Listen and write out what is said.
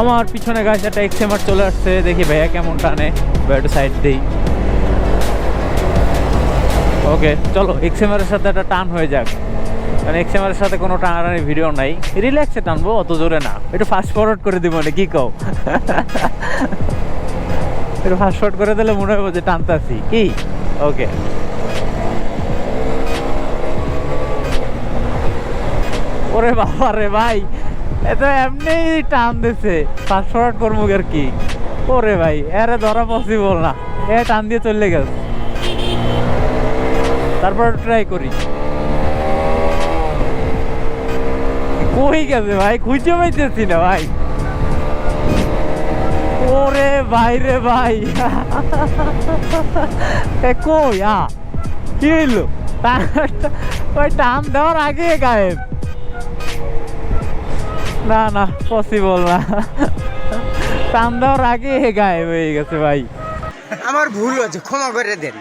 আমার পিছনে গাছ একটা এক্সেমার চলে আসছে। দেখি ভাইয়া কেমন টানে। একটু সাইড দিই। ওকে চলো এক্সএমআরের সাথে একটা টান হয়ে যাক। কারণ এক্সএমআরের সাথে কোনো টানাটানি ভিডিও নাই। রিল্যাক্সে টানবো, অত জোরে না। একটু ফাস্ট ফরওয়ার্ড করে দিব না কি কও? একটু ফাস্ট ফরওয়ার্ড করে দিলে মনে হবে যে টানতাছি কি? ওকে ওরে বাবা রে ভাই! তো এমনি টান দিছে ফরওয়ার্ড করব আর কি? ওরে ভাই, এরে ধরা পসিবল না। এ টান দিয়ে চলে তারপর ট্রাই করি। কই গেছে ভাই? খুঁজে পাইতেছি না ভাই। ওরে ভাই রে ভাই। কই? আ, কি হইল? ওই টান দেওয়ার আগে গায়েব। না না পসিবল না। টান আগে গায়েব হয়ে গেছে ভাই। আমার ভুল হয়েছে, ক্ষমা করে দেন।